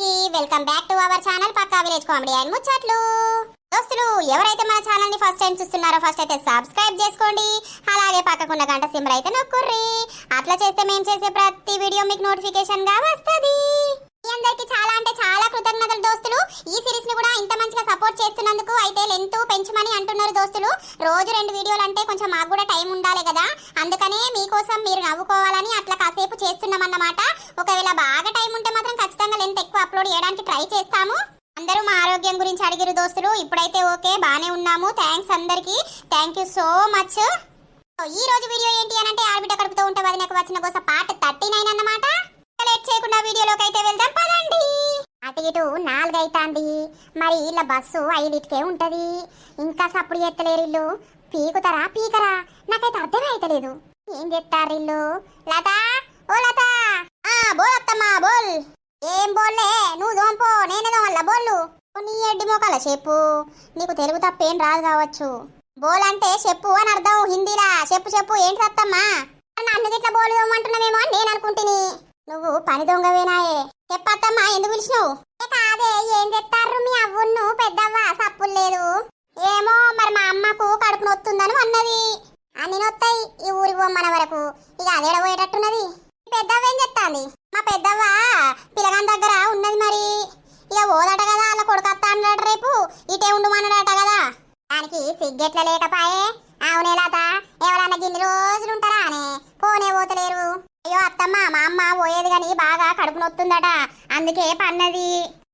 అందరికీ welcome back to our channel Pakka village comedy and ముచ్చట్లు. దోస్తులు ఎవరైతే మన ఛానల్ని ఫస్ట్ టైం చూస్తున్నారో ఫస్ట్ అయితే సబ్స్క్రైబ్ చేసుకోండి. అలాగే పక్కకున్న గంట సింబల్ అయితే నొక్కుర్రి. అట్లా చేస్తే మేము చేసే ప్రతి వీడియో మీకు నోటిఫికేషన్గా వస్తది. అందరికీ చాలా అంటే చాలా కృతజ్ఞతలు దోస్తులు. ఈ సిరీస్ని కూడా ఇంత మంచిగా సపోర్ట్ చేస్తున్నందుకు అయితే లెంత్ పెంచమని అంటున్నారు దోస్తులు. రోజు రెండు వీడియోలు అంటే కొంచెం మాకు కూడా టైం ఉండాలి కదా. అందుకనే మీకోసం మీరు నవ్వుకోవాలని అట్లా కాసేపు చేస్తున్నామన్నమాట. ఒకవేళ బాగా టైం ఉంటే మాత్రం ఖచ్చితంగా లెంత్ ఎక్కువ అప్లోడ్ చేయడానికి ట్రై చేస్తాము. అందరూ మా ఆరోగ్యం గురించి అడిగిరు దోస్తులు. ఇప్పుడైతే ఓకే బాగానే ఉన్నాము. థ్యాంక్స్ అందరికి. థ్యాంక్ యూ సో మచ్ ఈ రోజు వీడియో ఏంటి అని అంటే ఆడబిడ్డ కడుపుతూ ఉంటే వదినకు వచ్చిన కోసం పాట థర్టీ నైన్ అన్నమాట. లేట్ చేయకుండా వీడియోలోకి అయితే వెళ్దాం పదండి. అటు ఇటు నాలుగైతాంది. మరి ఇలా బస్సు ఐదింటికే ఉంటది. ఇంకా సప్పుడు ఎత్తలేరు ఇల్లు. పీకుతారా పీకరా? నాకైతే అర్థం అయితలేదు ఏం చెప్తారు ఇల్లు? లత? ఓ లత! ఆ బోలత్తమ్మా బోల్! ఏం బోల్లే? నువ్వు దోంపో నేనే దోమల్లా బోళ్ళు! నీ ఎడ్డి మోకాల చెప్పు. నీకు తెలుగు తప్పేం రాదు కావచ్చు. బోల్ అంటే చెప్పు అని అర్థం హిందీలా. చెప్పు చెప్పు. ఏంటి అత్తమ్మా నన్ను గిట్లా బోలు దోమంటున్నామేమో అని నేను అనుకుంటుని. నువ్వు పని దొంగవేనాయే చెప్పత్తమ్మా ఎందుకు పిలిచినావు? కాదే ఏం చెప్తారు మీ అవ్వును పెద్దవ్వ సప్పులు లేదు. ఏమో మరి మా అమ్మకు కడుపు నొత్తుందని అన్నది. అన్ని నొత్తాయి ఈ ఊరికి పోమ్మన వరకు. ఇక అదేడ పోయేటట్టున్నది? పెద్దవ్వ ఏం చెప్తాంది? మా పెద్దవ్వ పిల్లగాని దగ్గర ఉన్నది మరి. ఇక ఓదట కదా అలా కొడుకత్తా అన్నాడు రేపు. ఇటే ఉండమన్నాడట కదా. దానికి సిగ్గెట్ల లేకపాయే. అవునే లత ఎవరన్నా గిన్ని రోజులు ఉంటారా అని. పోనే పోతలేరు. అయ్యో అత్తమ్మ మా అమ్మ పోయేది కానీ బాగా కడుపు నొత్తుందట. అందుకే పన్నది.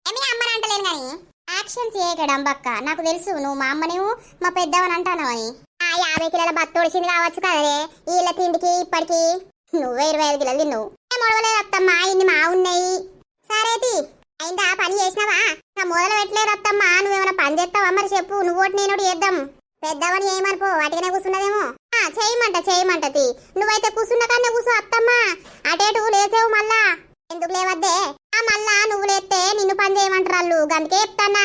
ఏమి అమ్మని అంటలేను గాని? యాక్షన్ చేయకడం బక్క నాకు తెలుసు నువ్వు మా అమ్మనేవు మా పెద్దవని అంటాను అని. ఆ యాభై కిలోల బత్త ఒడిచింది కావచ్చు కదరే వీళ్ళ తిండికి ఇప్పటికి. నువ్వే ఇరవై ఐదు కిలోలు తిన్నావు. ఏం మొడవలేదు అత్తమ్మ ఇన్ని మా ఉన్నాయి. సరేతి అయిందా? పని చేసినావా? నా మొదలు పెట్టలేదు అత్తమ్మ. నువ్వేమైనా పని చేస్తావా? మరి చెప్పు నువ్వు ఒకటి నేను ఒకటి చేద్దాం. పెద్దవని ఏమనుకో వాటికనే కూర్చున్నదేమో. చేయమంట చేయమంటది నువ్వైతే కూర్చున్న కన్నా కూర్చో అత్తమ్మ. అటేటు లేసేవు మళ్ళా. ఎందుకు లేవద్దే? ఆ మళ్ళా నువ్వు లేస్తే నిన్ను పని చేయమంటారు వాళ్ళు. గందుకే చెప్తానా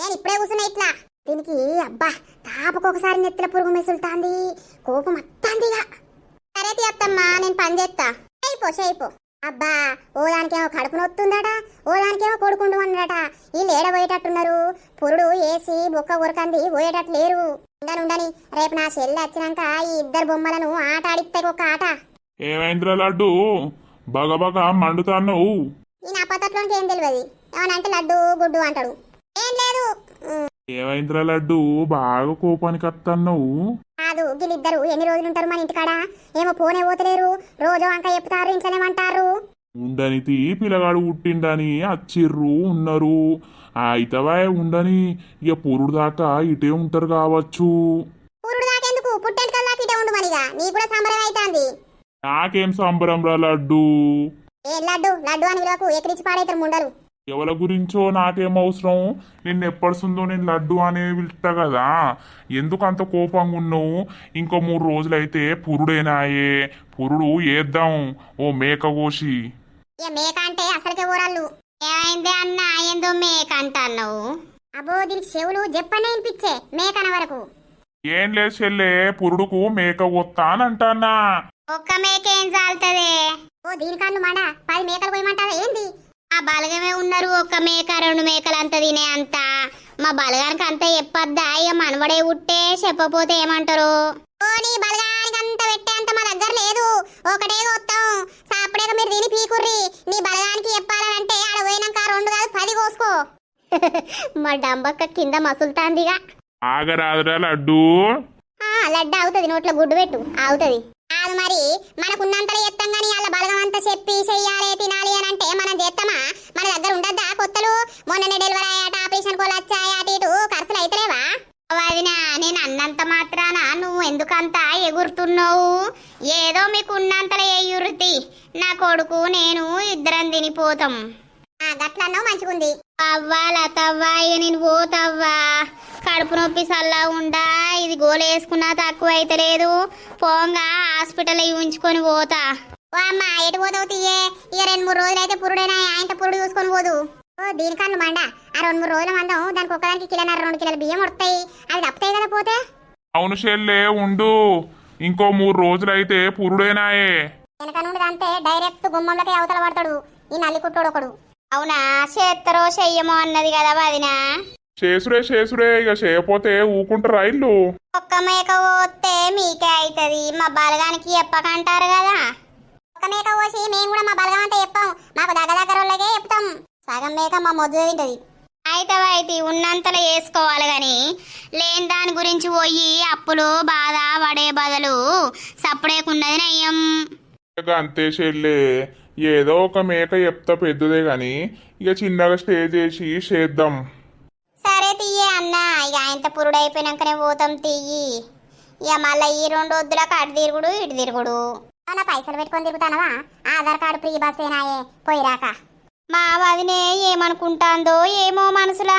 నేను ఇప్పుడే కూర్చున్నా ఇట్లా. దీనికి అబ్బా తాపకొకసారి నెత్తిన పురుగు మెసులుతాంది. కోపం అత్తాందిగా సరే తీయత్తమ్మా నేను పని చేస్తా చేయిపో చేయిపో. అబ్బా ఓ దానికేమో కడుపు నొత్తుందట ఓ దానికేమో కొడుకుండు అన్నడట. వీళ్ళు ఏడబోయేటట్టున్నారు పురుడు వేసి బొక్క ఉరకంది పోయేటట్టు లేరు ఉండని ఉండని రేపు నా చెల్లి వచ్చినాక ఈ ఇద్దరు బొమ్మలను ఆట ఆడిస్తే ఒక ఆట. ఏమైందిరా లడ్డు? బగబగ మండుతాన్నావు. ఈ నా పద్ధతిలోకి ఏం తెలియదు ఏమనంటే లడ్డు గుడ్డు అంటాడు. ఏం లేదు. ఉమ్, ఏమైందిరా లడ్డు? బాగా కోపానికి వస్తున్నావు కాదు వీళ్ళిద్దరు ఎన్ని రోజులు ఉంటారు మన ఇంటికాడ? ఏమో పోనే పోతలేరు. రోజు వంక చెప్తారు ఇంట్లోనే అంటారు ఉండనితి పిల్లగాడు పుట్టిండని అచ్చిర్రు ఉన్నారు. అయితవా ఉండని ఇక పురుడు దాకా ఇటే ఉంటారు కావచ్చు. నాకేం సంబరం రా లడ్డు? ఎవరి గురించో నాకేం అవసరం? నిన్ను ఎప్పటిసుందో నేను లడ్డు అనే పిలుస్తా కదా. ఎందుకు అంత కోపంగా ఉన్నావు? ఇంకో మూడు రోజులైతే పురుడేనాయే. పురుడు ఏద్దాం. ఓ మేక కోసి. ఇక మేక అంటే అసలుకే ఊరాళ్ళు ఏమైంది అన్న? ఏందో మేక అంటున్నావు? అబ్బో దీనికి చెవులు చెప్పనే వినిపించే మేకన వరకు. ఏం లేదు చెల్లే పురుడుకు మేక కొత్తానంటానా ఒక్క మేక ఏం చాలుతుంది ఓ దీనికన్ను మాడ? పది మేకలు పోయమంటావా ఏంది? ఆ బలగమే ఉన్నారు ఒక్క మేక రెండు మేకలు అంత తినే అంత. మా బలగానికి అంత చెప్పొద్దా? ఇక మనవడే ఉట్టే చెప్పపోతే ఏమంటారు? ఓ నీ బలగానికి అంత పెట్టే అంత మా దగ్గర లేదు. ఒకటే కొత్తాం సాపడేక మీరు తిని పీకుర్రి. నీ బలగానికి చెప్పాలంటే ఆడ పోయినాక రెండు కాదు పది కోసుకో. మా డంబక్క కింద మసులుతాందిగా. ఆగరాదురా లడ్డు. ఆ, లడ్డు అవుతుంది నోట్లో గుడ్డు పెట్టు. అవుతుంది కాదు మరి మనకున్నంతలో ఎత్తం కానీ వాళ్ళ బలగం అంతా చెప్పి చెయ్యాలి తినాలి అని అంటే మనం చేస్తామా? మన దగ్గర ఉండద్దా కొత్తలు? మొన్ననే డెలివరీ అయ్యాట ఆపరేషన్ కోలు వచ్చాయి అటు ఇటు ఖర్చులు అయితలేవా? వదినా నేను అన్నంత మాత్రాన నువ్వు ఎందుకంత ఎగురుతున్నావు? ఏదో మీకు ఉన్నంతలో ఎయ్యురుతి నా కొడుకు నేను ఇద్దరం తినిపోతాం. గట్లన్నో మంచిగుంది. అవ్వా లతవ్వా నేను పోతవ్వా? కడుపు నొప్పి సల్లా ఉండా ఇది గోలు వేసుకున్నా తక్కువ అయితే లేదు పోంగా హాస్పిటల్ ఉంచుకొని పోతా. అమ్మ ఎటు పోతావు తీయే? ఇక రెండు మూడు రోజులు అయితే పురుడైనా ఆయన పురుడు చూసుకొని పోదు. ఓ దీనికన్ను మండ. ఆ రెండు మూడు రోజుల మందం దానికి ఒక్కదానికి కిలోన్నర రెండు కిలోల బియ్యం వస్తాయి. అవి తప్పుతాయి కదా పోతే? అవును చెల్లే ఉండు. ఇంకో మూడు రోజులైతే పురుడేనాయే. వెనక నుండి అంతే డైరెక్ట్ గుమ్మంలోకి అవతల పడతాడు. ఈ నల్లి కుట్టోడు ఒకడు. అవునా? చేత్తరో చెయ్యమో అన్నది కదా వదినా. చేసుడే చేసుడే ఇక చేయపోతే ఊకుంటారా ఇల్లు? ఒక్క మేక పోతే మీకే అవుతుంది మా బలగానికి చెప్పకంటారు కదా. ఒక్క మేక పోసి మేము కూడా మా బలగం అంతా చెప్పాం. మాకు దగ్గర దగ్గర వాళ్ళకే చెప్తాం. సగం మేక మా మొద్దు తింటది. అయితే అయితే ఉన్నంతలో వేసుకోవాలి కానీ లేని దాని గురించి పోయి అప్పులు బాధ పడే బదులు సప్పుడేకున్నది నయ్యం. ఇక అంతే చెల్లే. ఏదో ఒక మేక చెప్తా పెద్దదే గాని ఇక చిన్నగా స్టే చేసి చేద్దాం. ఇక ఆయనత పురుడు అయిపోయినాకనే పోతాం తీయి ఇక మళ్ళీ ఈ రెండు వద్దులకు అటు తిరుగుడు ఇటు తిరుగుడు. అన్న పైసలు పెట్టుకొని తిరుగుతానవా? ఆధార్ కార్డు ఫ్రీ బస్ ఏనాయే పోయిరాక. మా వదినే ఏమనుకుంటాందో ఏమో మనసులా.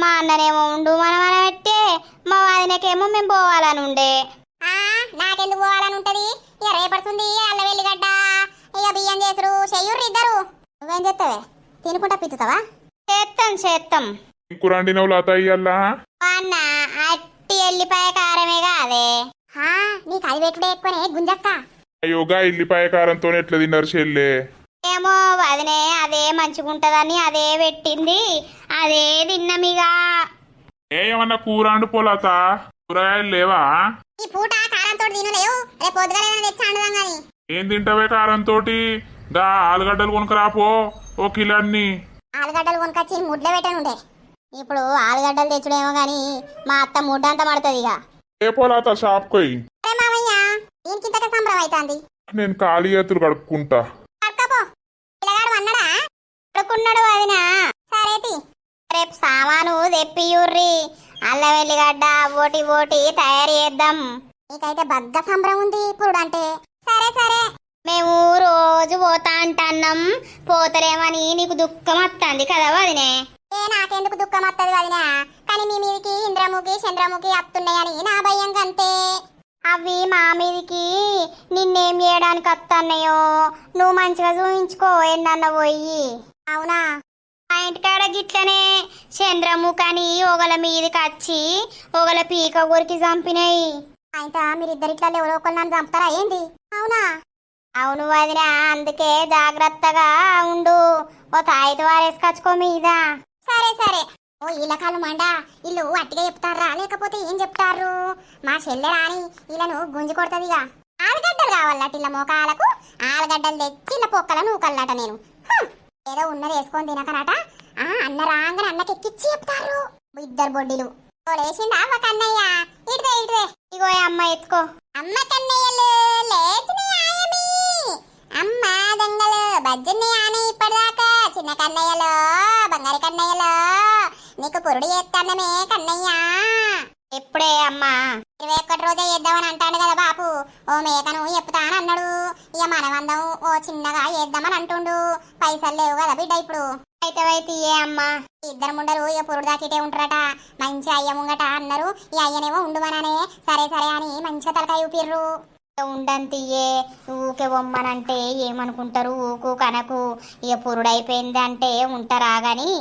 మా అన్ననేమో ఉండు మనం అని పెట్టే. మా వదినకేమో మేము పోవాలని ఉండే నాకెందుకు పోవాలని ఉంటది ఇక రేపడుతుంది అల్ల వెళ్ళిగడ్డ ఇక బియ్యం చేసురు చెయ్యుర్రు ఇద్దరు. నువ్వేం చేస్తావే తినుకుంటా పిచ్చుతావా చేస్తాం చేస్తాం కురండినవు లత ఇయ్యల్లా? అన్న అట్టి ఎల్లిపాయ కారమే కాదే. నీకు అది పెట్టుడే ఎక్కువనే గుంజక్క. అయ్యోగా ఇల్లిపాయ కారంతో ఎట్లా తిన్నారు చెల్లే? ఏమో వదినే అదే మంచిగుంటదని అదే పెట్టింది. అదే తిన్నమిగా. ఏ ఏమన్నా కూర లత కూరగాయలు లేవా? ఈ పూట కారంతో తినలేవు రేపు పొద్దుగా తెచ్చి అండుదాం గాని. ఏం తింటావే కారంతో గా ఆలుగడ్డలు కొనుకరాపో ఓ కిలాన్ని. ఆలుగడ్డలు కొనుకొచ్చి ముడ్లో పెట్టనుండే. ఇప్పుడు ఆలుగడ్డలు తెచ్చుడేమో గాని మా అత్త ముడ్డంతా మడుతుంది ఇక. ఏ పోలాత షాప్కోయి అరే మామయ్య దీనికింతక సంబరం అవుతుంది నేను ఖాళీ చేతులు కడుక్కుంటా. పట్టుకపో పిల్లగాడు అన్నడా పడుకున్నాడు వదినా. సరేతి రేపు సామాను తెప్పియుర్రి. అల్ల వెల్లిగడ్డ ఓటి ఓటి తయారు చేద్దాం. నీకైతే బగ్గ సంబరం ఉంది ఇప్పుడు అంటే. సరే సరే. మేము రోజు పోతా అంటున్నాం. పోతలేమని నీకు దుఃఖం వస్తుంది కదా వదినే. ఏ నాకెందుకు దుఃఖం వస్తుంది వదినా? కానీ మీ మీదికి ఇంద్రముఖి చంద్రముఖి వస్తున్నాయని నా భయం అంతే అవి మా మీదికి నిన్నేం చేయడానికి వస్తున్నాయో నువ్వు మంచిగా చూయించుకో ఏందన్న పోయి. అవునా? మా ఇంటికాడ గిట్లనే చంద్రముఖని ఒకల మీదకి వచ్చి ఒకల పీక ఊరికి చంపినాయి. అయితే మీరిద్దరిట్లా ఎవరో ఒకరు నన్ను చంపుతారా ఏంది? అవునా? అవును వదినా అందుకే జాగ్రత్తగా ఉండు. ఓ తాయితో వారేసుకొచ్చుకో మీద. సరే సరే. ఓ ఇలకాలు మండా. ఇల్లు అట్టిగా చెప్తారా లేకపోతే ఏం చెప్తారు మా చెల్లె రాని ఇళ్ళను గుంజి కొడుతుందిగా. ఆలుగడ్డలు కావాలట ఇళ్ళ మోకాలకు. ఆలుగడ్డలు తెచ్చి పొక్కలను పొక్కల నూకల్లట నేను ఏదో ఉన్నది వేసుకొని తినకనట ఆ అన్న రాగానే అన్నకి ఎక్కిచ్చి చెప్తారు ఇద్దరు బొడ్డిలు. లేచింది అమ్మ కన్నయ్య ఇటుదే ఇటుదే ఇగో అమ్మ ఎత్తుకో. అమ్మ కన్నయ్యలు లేచినాయమి అమ్మ దొంగలు బజ్జుని ఆని ఇప్పటిదాకా. చిన్న కన్నయ్యలో బంగారు కన్నయ్యలో నీకు పొరుడు చేస్తానమే కన్నయ్య. ఎప్పుడే అమ్మా ఇరవై ఒక్కటి రోజే చేద్దామని అంటాడు కదా బాపు. ఓ మేకను చెప్తాను అన్నాడు ఇక మనమందం ఓ చిన్నగా చేద్దామని అంటుండు. పైసలు లేవు కదా బిడ్డ ఇప్పుడు. అయితే అయితే ఏ అమ్మా ఇద్దరు ముండరు ఇక పొరుడు దాకిటే ఉంటారట. మంచి అయ్య ముంగట అన్నారు ఈ అయ్యనేమో ఉండుమననే సరే సరే అని మంచిగా తలకాయ ఊపిర్రు. ఉండంతియే ఊకే బొమ్మనంటే ఏమనుకుంటారు? ఊకు కనకు ఇక పురుడైపోయింది అంటే ఉంటారా గాని?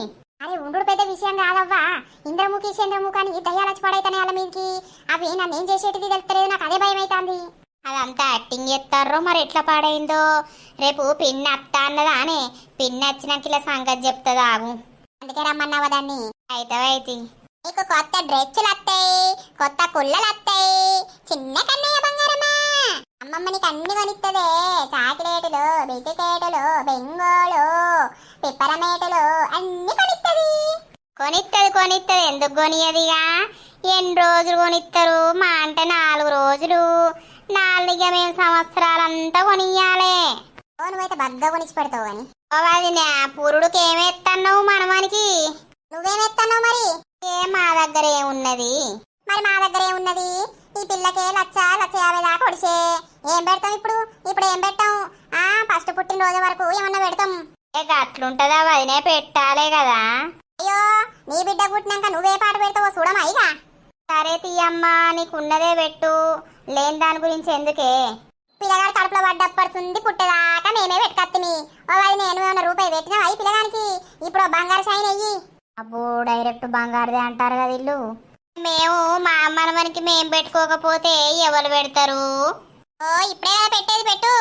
అరే ఉండు పెద్ద విషయం కాదవ్వా. ఇంద్రముఖి చంద్రముఖి అని దయ్యాలచ్చి పడైతానే వాళ్ళ మీదకి. అవి నన్ను ఏం చేసేటిది తెలుస్తలేదు నాకు అదే భయం అవుతుంది అదంతా యాక్టింగ్ చేస్తారో మరి ఎట్లా పాడైందో? రేపు పిన్ అత్త అన్నదానే. పిన్ వచ్చినాక ఇలా సంగతి చెప్తుంది ఆగు అందుకే రమ్మన్నావా దాన్ని? అయితే అయితే. నీకు కొత్త డ్రెస్సులు వస్తాయి కొత్త కుళ్ళలు వస్తాయి చిన్న కన్నయ్య అమ్మమ్మ నీకు అన్ని కొనిస్తుంది చాక్లెట్లు బిస్కెట్లు బెంగోలు పిప్పరమేటలు అన్ని కొనిస్తుంది కొనిస్తుంది కొనిస్తుంది ఎందుకు కొనియదిగా ఎన్ని రోజులు కొనిస్తారు మా అంటే నాలుగు రోజులు. నాలుగు మేము సంవత్సరాలంతా కొనియాలే నువ్వైతే బగ్గా కొనిచి పెడతావు అని అది పురుడుకి ఏమేస్తున్నావు మనమానికి నువ్వేమెత్తావు మరి? ఏ మా దగ్గర ఏమున్నది? మరి మా దగ్గర ఏమున్నది? ఈ పిల్లకే లచ్చ లచ్చ యాభై దాకా ఒడిసే. ఏం పెడతాం ఇప్పుడు? ఇప్పుడు ఏం పెట్టాం? ఆ ఫస్ట్ పుట్టిన రోజు వరకు ఏమన్నా పెడతాం. ఇక అట్లుంటదా వదినే పెట్టాలే కదా. అయ్యో నీ బిడ్డ పుట్టినాక నువ్వే పాట పెడతావో చూడమా ఇక? సరే తీయమ్మా నీకున్నదే పెట్టు. లేని దాని గురించి ఎందుకే? పిల్లగాడు కడుపులో పడ్డప్పటి నుండి పుట్టేదాకా మేమే పెట్టుకత్తిమి ఓ అది నేను ఏమన్నా రూపాయి పెట్టినా ఈ పిల్లగానికి? ఇప్పుడు బంగారు షైన్ అయ్యి అబ్బో డైరెక్ట్ బంగారుదే అంటారు కదా ఇల్లు. మేము మా మనమనికి మేము పెట్టుకోకపోతే ఎవరు పెడతారు? ఓ ఇప్పుడే పెట్టేది పెట్టు.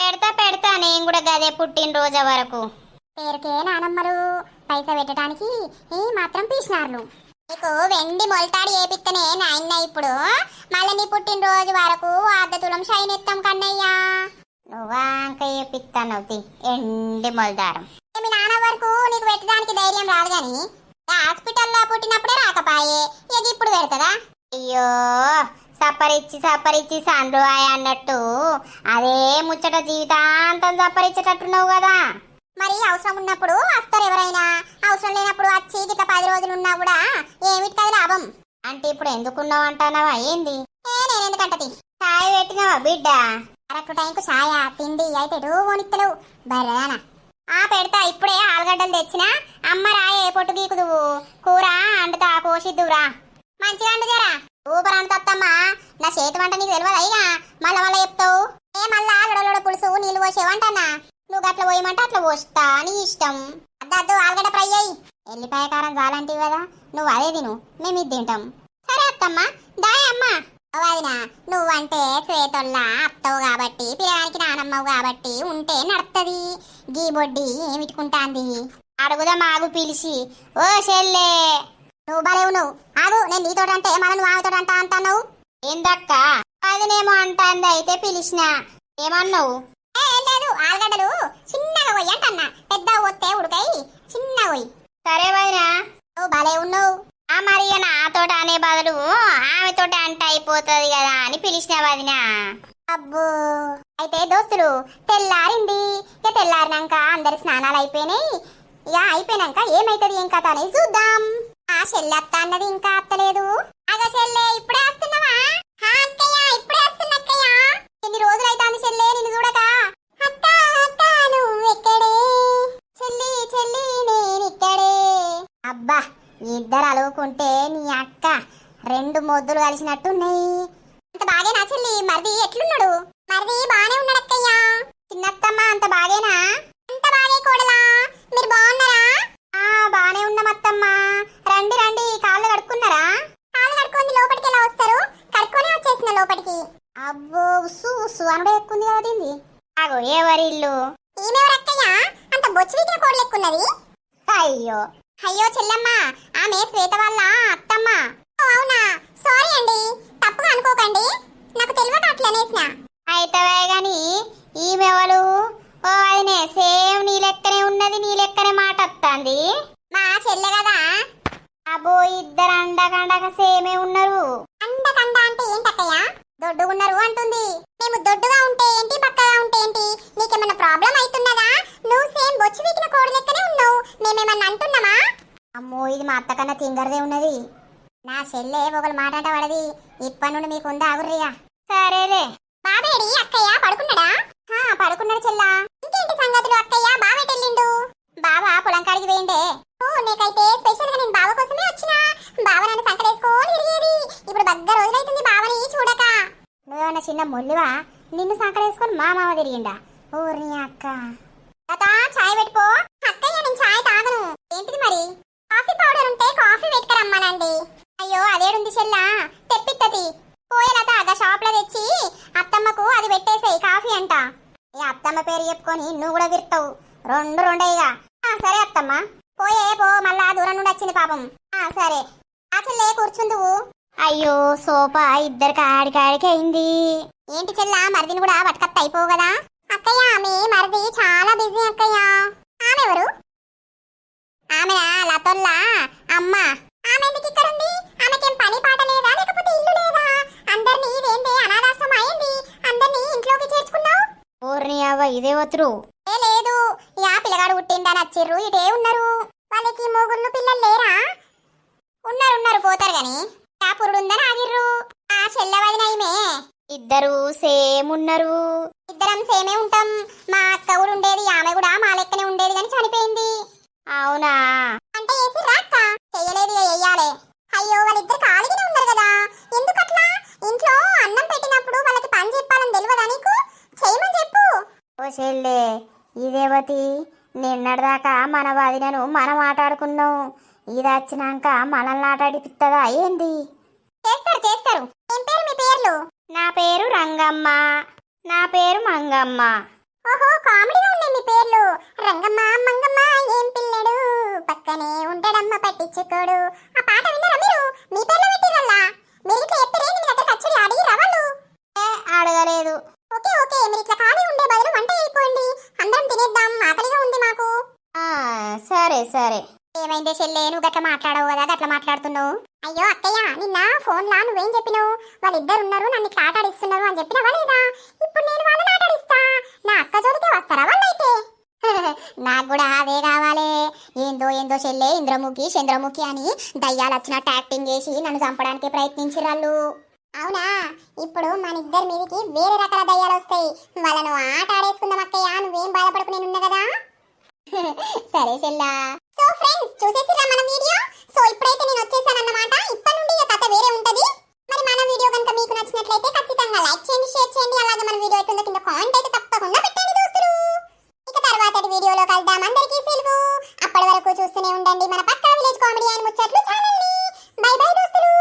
పెడతా పెడతా. నేను కూడా గదే పుట్టినరోజు వరకు. పేరుకే నానమ్మలు. పైసా పెట్టడానికి ఈ మాత్రం పీసినారులు. నీకు వెండి మొలతాడు ఏపిత్తనే నాయన ఇప్పుడు. మళ్ళీ నీ పుట్టినరోజు వరకు అర్ధ తులం షైన్ ఎత్తాం కన్నయ్యా. నువ్వా ఇంకా ఏపిస్తాను ఎండి మొలదారం. మీ నాన్న వరకు నీకు పెట్టడానికి ధైర్యం రాదు గాని. హాస్పిటల్లో పుట్టినప్పుడే రాకపాయే. ఇక ఇప్పుడు పెడతదా? అయ్యో. సప్పరిచ్చి సప్పరిచ్చి సండ్రువాయ అన్నట్టు. అదే ముచ్చట జీవితాంతం సప్పరిచ్చేటట్టున్నావు కదా. మరి అవసరం ఉన్నప్పుడు వస్తారు ఎవరైనా. అవసరం లేనప్పుడు వచ్చి గిట్ల పది రోజులు ఉన్నా కూడా ఏమిటి కదా లాభం? అంటే ఇప్పుడు ఎందుకున్నావు అంటానావా ఏంది? ఏ నేను ఎందుకంటది? ఛాయ్ పెట్టినావా బిడ్డ? కరెక్ట్ టైంకు ఛాయ తిండి అయితే ఎటూ కొనిత్తలేవు బర్రెదానా ఆ పెడతా ఇప్పుడే ఆలుగడ్డలు తెచ్చినా. అమ్మ రాయే పొట్టు గీకుదువు. కూర అండుతా కోసిద్దువురా మంచిగా అండు జరా ఊపర్ నా చేతి వంట నీకు తెలియదు అయినా మళ్ళా మళ్ళా చెప్తావు? ఏ మళ్ళా లొడలోడ పులుసు నీళ్ళు పోసేవంటన్నా నువ్వు అట్లా పోయమంటే అట్లా పోస్తా నీ ఇష్టం. అద్దద్దు ఆలుగడ్డ ఫ్రై అయ్యి. ఎల్లిపాయ కారం చాలంటివి కదా నువ్వు అదే తిను మేము ఇది తింటాం. సరే అత్తమ్మ దాయ్ అమ్మ. వదినా నువ్వంటే శ్వేతొల్లా అత్తవు కాబట్టి పిల్లగానికి నానమ్మవు కాబట్టి ఉంటే నడుతుంది గీ బొడ్డి ఏమిటుకుంటాంది? అడుగుదా మాగు పిలిచి. ఓ చెల్లే నువ్వు బలేవు నువ్వు ఆగు నేను నీతో అంటే మన నువ్వు ఆమెతో అంటా అంటున్నావు? ఏందక్క? అదినేమో అంటాంది అయితే పిలిచిన. ఏమన్నావు? లేదు ఆలుగడ్డలు చిన్నగా పోయి అంటన్నా. పెద్ద పోతే ఉడకై చిన్నగా పోయి. సరే వదినా. నువ్వు భలే ఉన్నావు. ఆ మరి నాతోటి అనే బదులు ఆమెతోటి అంట అయిపోతుంది కదా అని పిలిచిన వదినా. అబ్బో. అయితే దోస్తులు తెల్లారింది. ఇక తెల్లారినాక అందరి స్నానాలు అయిపోయినాయి. ఇక అయిపోయినాక ఏమైతుంది ఏం కథ అనేది చూద్దాం. ఆ చెల్లి అన్నది ఇంకా అత్తలేదు అగ చెల్లె ఇప్పుడే వస్తున్నావా? హా, ఇప్పుడే వస్తున్నా అక్కయ్య ఎన్ని రోజులు అవుతాంది చెల్లె నిన్ను చూడక? అత్త అత్త నువ్వు ఎక్కడే? చెల్లి చెల్లి నేను ఇక్కడే. అబ్బా ఇద్దరు అలుగుకుంటే నీ అక్క రెండు మొద్దులు కలిసినట్టున్నాయి. అంత బాగేనా చెల్లి? మరిది ఎట్లున్నాడు? మరిది బానే ఉన్నాడు అక్కయ్య చిన్నత్తమ్మ అంత బాగేనా? అంత బాగే కోడలా. మీరు బాగున్నారా? ఆ బానే ఉన్నాం అత్తమ్మ రండి రండి కాళ్ళు కడుక్కున్నారా? కాళ్ళు కడుక్కొని లోపలికి ఎలా వస్తారు? కడుక్కొని వచ్చేసిన లోపలికి. అబ్బో ఉస్సు ఉస్సు అనుడే ఎక్కుంది కదా దీన్ని అగో ఎవరి ఇల్లు ఈమెవరు అంత బొచ్చు వీకిన కోడలు ఎక్కున్నది అయ్యో. అయ్యో చెల్లమ్మ ఆమె శ్వేత వాళ్ళ అత్తమ్మ ఓ, అవునా సారీ అండి తప్పుగా అనుకోకండి నాకు తెలియక అట్లనేసిన అయితవే గాని ఈమెవలు ఓ అదినే సేమ్ నీ లెక్కనే ఉన్నది నీ లెక్కనే మాట వస్తుంది మా చెల్లె కదా అబ్బో ఇద్దరు అండకండక సేమే ఉన్నారు అండకండ అంటే ఏంటక్కయ్య దొడ్డుగున్నారు అంటుంది మేము దొడ్డుగా ఉంటే ఏంటి బక్కగా ఉంటే ఏంటి నీకేమైనా ప్రాబ్లం అవుతున్నదా నువ్వు సేమ్ బొచ్చు వీకిన కోడి లెక్కనే ఉన్నావు మేమేమన్నా అంటున్నామా అమ్మో ఇది మా అత్త కన్నా తింగరదే ఉన్నది నా చెల్లె ఒకరు మాట్లాట పడది ఇప్పటి నుండి మీకు ఉందా ఆగుర్రిగా? సరేలే. బాబేడి అక్కయ్య పడుకున్నాడా? హా, పడుకున్నాడు చెల్లా. ఇంకేంటి సంగతులు అక్కయ్య? బాబెటెళ్ళిండు. బాబా పొలం కాడికి వేయండే ఓ నీకైతే స్పెషల్గా నేను బావ కోసమే వచ్చినా. బావ నన్ను సంకడేసుకొని తిరిగేది. ఇప్పుడు దగ్గర రోజులైతుంది బావని చూడక. నువ్వేమన్నా చిన్న మొల్లివా? నిన్ను సంకడేసుకొని మా మామ తిరిగిండా? ఊరి అక్క. తాత చాయ్ పెట్టుకో. అక్కయ్య నేను చాయ్ తాగను. ఏంటిది మరి? కాఫీ పౌడర్ ఉంటే కాఫీ పెట్టుకరమ్మానండి. అయ్యో అదేడుంది చెల్లా. తెప్పిత్తది. పోయేలత ఆ షాప్లో తెచ్చి అత్తమ్మకు అది పెట్టేసేయి కాఫీ అంట. ఈ అత్తమ్మ పేరు చెప్పుకొని నువ్వు కూడా విరుతావు రెండు రెండేగా ఆ సరే అత్తమ్మ. పోయే పో మళ్ళా దూరం నుండి వచ్చింది పాపం. ఆ సరే. ఆ చెల్లే కూర్చుందువు అయ్యో సోఫా ఇద్దరు కాడి కాడికి అయింది. ఏంటి చెల్లా మరిదిని కూడా పట్టుకత్త అయిపోవు కదా? అక్కయ్య ఆమె మరిది చాలా బిజీ అక్కయ్య. ఆమె ఎవరు? ఆమె లతొల్లా? అమ్మ. ఆమె ఎందుకు ఇక్కడ ఉంది? ఆమెకేం పని పాట లేదా? లేకపోతే ఇల్లు లేదా? అందరినీ ఇదేంటి అనాథాశ్రమం అయింది. అందరినీ ఇంట్లోకి చేర్చుకున్నావు? ఊర్ని అవ్వ ఇదే వతురు ఏ లేదు. యా పిల్లగాడు పుట్టిందని వచ్చిర్రు ఇటే ఉన్నారు. వాళ్ళకి మూగుళ్ళు పిల్లలు లేరా? ఉన్నారు ఉన్నారు. పోతారు గాని. ఆ పురుడు ఉందని ఆగిర్రు. ఆ చెల్లవదిన ఈమె. ఇద్దరు సేమ్ ఉన్నారు ఇద్దరం సేమే ఉంటాం. మా అక్క కూడా ఉండేది ఆమె కూడా మా లెక్కనే ఉండేది కానీ చనిపోయింది. అవునా? అంటే ఏసి రాక్క చెయ్యలేదు ఇక చెయ్యాలి అయ్యో వాళ్ళిద్దరు ఖాళీగానే ఉన్నారు కదా. ఎందుకు అట్లా ఇంట్లో అన్నం పెట్టినప్పుడు వాళ్ళకి పని చెప్పాలని తెలియదా నీకు? చేయమని చెప్పు. ఓ చెల్లే ఇదేవతి? నిన్నటిదాకా మన వదినను మనం ఆటాడుకున్నాం. ఇది వచ్చినాక మనల్ని ఆటాడిపిస్తుందా ఏంది? చేస్తారు చేస్తారు. ఏం పేరు మీ పేర్లు? నా పేరు రంగమ్మ. నా పేరు మంగమ్మ. ఓహో కామెడీగా ఉన్నాయి మీ పేర్లు. రంగమ్మ మంగమ్మ ఏం పిల్లడు? పక్కనే ఉంటాడమ్మ పట్టించుకోడు. ఆ పాట విన్నారా మీరు? మీ పేర్లు పెట్టిరల్లా మీరు ఇట్లా చెప్పారే మీ దగ్గర కచ్చడి అడిగి రావాళ్ళు అడగలేదు. ఓకే ఓకే మీరు ఇట్లా ఖాళీ ఉండే బదులు వంట అయిపోయింది అందరం తినేద్దాం. ఆకలిగా ఉంది మాకు. సరే సరే. ఏమైందే చెల్లె? నువ్వు గట్లా మాట్లాడవు కదా? గట్లా మాట్లాడుతున్నావు? అయ్యో అక్కయ్య నిన్న ఫోన్ లా నువ్వేం చెప్పినావు? వాళ్ళిద్దరు ఉన్నారు నన్ను ఇట్లా అని చెప్పినావా లేదా? ఇప్పుడు నేను వాళ్ళని అక్క జోలికే వస్తారా వాళ్ళైతే నాకు కూడా అదే కావాలి. ఏందో ఏందో చెల్లె ఇంద్రముఖి చంద్రముఖి అని దయ్యాలు వచ్చిన యాక్టింగ్ చేసి నన్ను చంపడానికి ప్రయత్నించిరాళ్ళు అవునా? ఇప్పుడు మన ఇద్దరి మీదకి వేరే రకాల దయ్యాలు వస్తాయి. వాళ్ళను ఆట ఆడేసుకుందాం అక్కయ్య. నువ్వేం బాధపడకు నేనున్నా కదా? సరే చెల్లా. సో ఫ్రెండ్స్ చూసేసిరా మన వీడియో? సో ఇప్పుడైతే నేను వచ్చేసానన్నమాట. ఇప్పటి నుండి వీడియో కనుక మీకు నచ్చినట్లయితే ఖచ్చితంగా లైక్ చేయండి షేర్ చేయండి. అలాగే మన వీడియో ఎట్టుందో కింద కామెంట్ అయితే తప్పకుండా పెట్టండి దోస్తులు. ఇక తర్వాత వీడియోలో కలుద్దాం. అందరికీ సెలవు. అప్పటి వరకు చూస్తూనే ఉండండి మన పక్క విలేజ్ కామెడీ అండ్ ముచ్చట్లు ఛానల్ని. బై బై దోస్తులు.